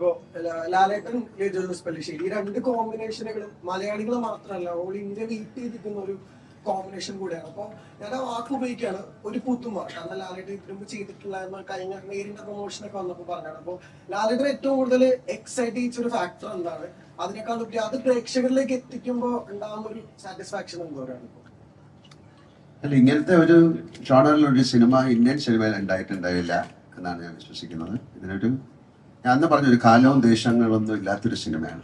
ഇപ്പോ ലാലേട്ടൻ ജോസ് പല്ലിശ്ശേരി ഈ രണ്ട് കോമ്പിനേഷനുകളും മലയാളികൾ മാത്രമല്ല ഓൾ ഇന്ത്യ വെയിറ്റ് ചെയ്തിരിക്കുന്ന ഒരു കോമ്പിനേഷൻ കൂടെയാണ്. അപ്പൊ ഞാൻ ആ വാക്ക് ഉപയോഗിക്കുകയാണ് ഒരു പുത്തുമ കാരണം ലാലേട്ടൻ ഇതിനു ചെയ്തിട്ടുള്ള എന്ന് കഴിഞ്ഞ നേരിന്റെ പ്രൊമോഷൻ ഒക്കെ വന്നപ്പോൾ പറഞ്ഞാണ് അപ്പൊ ലാലേട്ടൻ ഏറ്റവും കൂടുതൽ എക്സൈറ്റ് ചെയ്യിച്ച ഒരു ഫാക്ടർ എന്താണ്? അതിനേക്കാൾ ഉപരി അത് പ്രേക്ഷകരിലേക്ക് എത്തിക്കുമ്പോൾ ഉണ്ടാകുന്ന ഒരു സാറ്റിസ്ഫാക്ഷൻ എന്തോരാണ് അല്ല ഇങ്ങനത്തെ ഒരു ഷോണറിലൊരു സിനിമ ഇന്ത്യൻ സിനിമയിൽ ഉണ്ടായിട്ടുണ്ടാവില്ല എന്നാണ് ഞാൻ വിശ്വസിക്കുന്നത്. ഇതിനൊരു ഞാൻ അന്ന് പറഞ്ഞൊരു കാലവും ദേശങ്ങളൊന്നും ഇല്ലാത്തൊരു സിനിമയാണ്.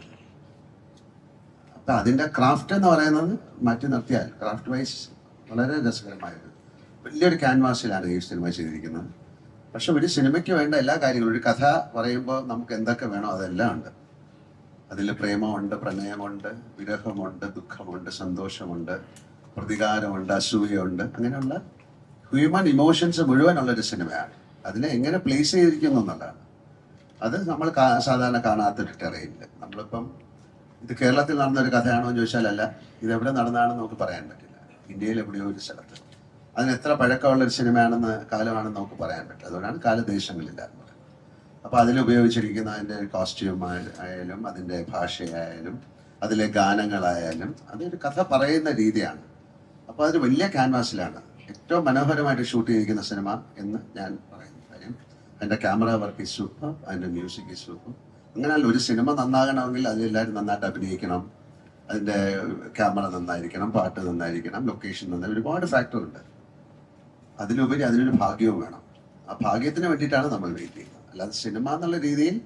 അപ്പൊ അതിന്റെ ക്രാഫ്റ്റ് എന്ന് പറയുന്നത് മാറ്റി നിർത്തിയാൽ ക്രാഫ്റ്റ് വൈസ് വളരെ രസകരമായൊരു വലിയൊരു ക്യാൻവാസിലാണ് ഈ സിനിമ ചെയ്തിരിക്കുന്നത്. പക്ഷെ ഒരു സിനിമയ്ക്ക് വേണ്ട എല്ലാ കാര്യങ്ങളും ഒരു കഥ പറയുമ്പോൾ നമുക്ക് എന്തൊക്കെ വേണോ അതെല്ലാം ഉണ്ട്. അതിൽ പ്രേമമുണ്ട് പ്രണയമുണ്ട് വിരഹമുണ്ട് ദുഃഖമുണ്ട് സന്തോഷമുണ്ട് പ്രതികാരമുണ്ട് അസൂയുണ്ട് അങ്ങനെയുള്ള ഹ്യൂമൻ ഇമോഷൻസ് മുഴുവനുള്ള ഒരു സിനിമയാണ്. അതിനെ എങ്ങനെ പ്ലേസ് ചെയ്തിരിക്കുന്നു എന്നുള്ളതാണ്. അത് നമ്മൾ സാധാരണ കാണാത്തൊരു ടെറയില്ല നമ്മളിപ്പം ഇത് കേരളത്തിൽ നടന്ന ഒരു കഥയാണോ എന്ന് ചോദിച്ചാലല്ല ഇതെവിടെ നടന്നതാണെന്ന് നമുക്ക് പറയാൻ പറ്റില്ല. ഇന്ത്യയിൽ എവിടെയോ ഒരു സ്ഥലത്ത്. അതിന് എത്ര പഴക്കമുള്ള ഒരു സിനിമയാണെന്ന് കാലമാണെന്ന് നമുക്ക് പറയാൻ പറ്റില്ല. അതുകൊണ്ടാണ് കാലദേശങ്ങളില്ല എന്ന് പറയുന്നത് അപ്പോൾ അതിൽ ഉപയോഗിച്ചിരിക്കുന്ന അതിന്റെ കോസ്റ്റ്യൂം ആയാലും അതിന്റെ ഭാഷയായാലും അതിലെ ഗാനങ്ങളായാലും അതൊരു കഥ പറയുന്ന രീതിയാണ്. അപ്പോൾ അതൊരു വലിയ ക്യാൻവാസിലാണ് ഏറ്റവും മനോഹരമായിട്ട് ഷൂട്ട് ചെയ്തിരിക്കുന്ന സിനിമ എന്ന് ഞാൻ പറയുന്നു. അതിന്റെ ക്യാമറ വർക്ക് ഇഷ്യൂ അതിന്റെ മ്യൂസിക് ഇഷ്യൂ അങ്ങനെ ഒരു സിനിമ നന്നാകണമെങ്കിൽ അതിലെല്ലാവരും നന്നായിട്ട് അഭിനയിക്കണം. അതിന്റെ ക്യാമറ നന്നായിരിക്കണം പാട്ട് നന്നായിരിക്കണം ലൊക്കേഷൻ നന്നായി ഒരുപാട് ഫാക്ടർ ഉണ്ട്. അതിലുപരി അതിനൊരു ഭാഗ്യവും വേണം. ആ ഭാഗ്യത്തിന് വേണ്ടിയിട്ടാണ് നമ്മൾ വെയിറ്റ് ചെയ്യുന്നത്. അല്ലാതെ സിനിമ എന്നുള്ള രീതിയിൽ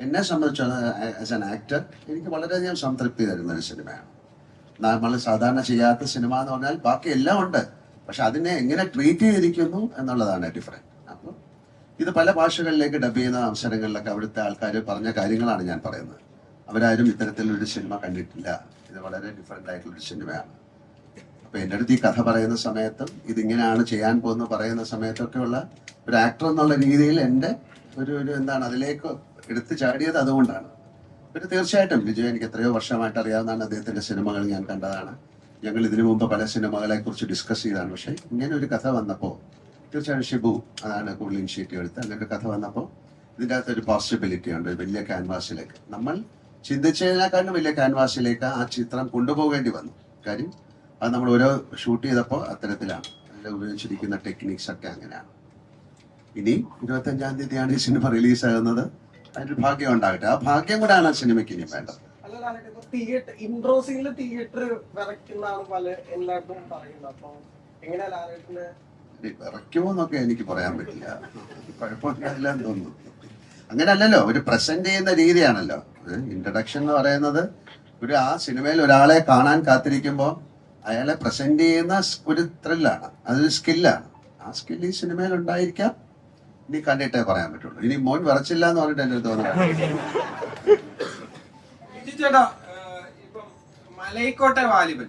എന്നെ സംബന്ധിച്ചിടത്തോളം ആസ് ആൻ ആക്ടർ എനിക്ക് വളരെയധികം സംതൃപ്തി തരുന്ന ഒരു സിനിമയാണ് നമ്മൾ സാധാരണ ചെയ്യാത്ത സിനിമ എന്ന് പറഞ്ഞാൽ ബാക്കി എല്ലാം ഉണ്ട്. പക്ഷെ അതിനെ എങ്ങനെ ട്രീറ്റ് ചെയ്തിരിക്കുന്നു എന്നുള്ളതാണ് ഡിഫറെന്റ് ഇത് പല ഭാഷകളിലേക്ക് ഡബ് ചെയ്യുന്ന അവസരങ്ങളിലൊക്കെ അവിടുത്തെ ആൾക്കാർ പറഞ്ഞ കാര്യങ്ങളാണ് ഞാൻ പറയുന്നത്. അവരാരും ഇത്തരത്തിലൊരു സിനിമ കണ്ടിട്ടില്ല. ഇത് വളരെ ഡിഫറെന്റ് ആയിട്ടുള്ളൊരു സിനിമയാണ് അപ്പൊ എന്റെ അടുത്ത് ഈ കഥ പറയുന്ന സമയത്തും ഇതിങ്ങനെയാണ് ചെയ്യാൻ പോകുന്നത് പറയുന്ന സമയത്തൊക്കെയുള്ള ഒരു ആക്ടർ എന്നുള്ള രീതിയിൽ എന്റെ ഒരു ഒരു എന്താണ് അതിലേക്ക് എടുത്തു ചാടിയത് അതുകൊണ്ടാണ്. പിന്നെ തീർച്ചയായിട്ടും വിജയ് എനിക്ക് എത്രയോ വർഷമായിട്ട് അറിയാവുന്നതാണ് അദ്ദേഹത്തിന്റെ സിനിമകൾ ഞാൻ കണ്ടതാണ്. ഞങ്ങൾ ഇതിനു മുമ്പ് പല സിനിമകളെ കുറിച്ച് ഡിസ്കസ് ചെയ്താണ് പക്ഷേ ഇങ്ങനെ ഒരു കഥ വന്നപ്പോൾ തീർച്ചയായും ഷിബു അതാണ് കൂടുതൽ ഇനിഷ്യേറ്റീവ് എടുത്ത് അങ്ങനെ കഥ വന്നപ്പോൾ ഇതിന്റെ അകത്ത് ഒരു പോസിബിലിറ്റി ഉണ്ട് വലിയ ക്യാൻവാസിലേക്ക് നമ്മൾ ചിന്തിച്ചതിനേക്കാളും വലിയ ക്യാൻവാസിലേക്ക് ആ ചിത്രം കൊണ്ടുപോകേണ്ടി വന്നു. കാര്യം അത് നമ്മൾ ഓരോ ഷൂട്ട് ചെയ്തപ്പോൾ അത്തരത്തിലാണ്. അതിൽ ഉപയോഗിച്ചിരിക്കുന്ന ടെക്നിക്സ് ഒക്കെ അങ്ങനെയാണ്. ഇനി ഇരുപത്തഞ്ചാം തീയതിയാണ് ഈ സിനിമ റിലീസാകുന്നത് അതിന്റെ ഭാഗ്യം ഉണ്ടാകട്ടെ. ആ ഭാഗ്യം കൂടാണ് ആ സിനിമയ്ക്ക് ഇനി വേണ്ടത്. തിയേറ്റർ ഇൻട്രോ സീനിൽ തിയേറ്റർ വിറയ്ക്കുന്നതാണ് പല എല്ലായിടത്തും പറയുന്നത്. അപ്പോൾ എങ്ങനെയാ വിറയ്ക്കുമോ എന്നൊക്കെ എനിക്ക് പറയാൻ പറ്റില്ല. കുഴപ്പമില്ല എന്ന് തോന്നുന്നു. അങ്ങനെ അല്ലല്ലോ ഒരു പ്രസന്റ് ചെയ്യുന്ന രീതിയാണല്ലോ. ഇൻട്രഡക്ഷൻ എന്ന് പറയുന്നത് ഒരു ആ സിനിമയിൽ ഒരാളെ കാണാൻ കാത്തിരിക്കുമ്പോൾ അയാളെ പ്രസന്റ് ചെയ്യുന്ന ഒരു ത്രില്ലാണ് അതൊരു സ്കില്ലാണ് ആ സ്കിൽ ഈ സിനിമയിൽ ഉണ്ടായിരിക്കാം. ഇനി കണ്ടിട്ടേ പറയാൻ പറ്റുള്ളൂ. ഇനി മോൻ വിറച്ചില്ല എന്ന് പറഞ്ഞിട്ട് എന്റെ അടുത്ത് തോന്നുന്നു ചേട്ടാ ഇപ്പം മലൈക്കോട്ടെ വാലിബൻ.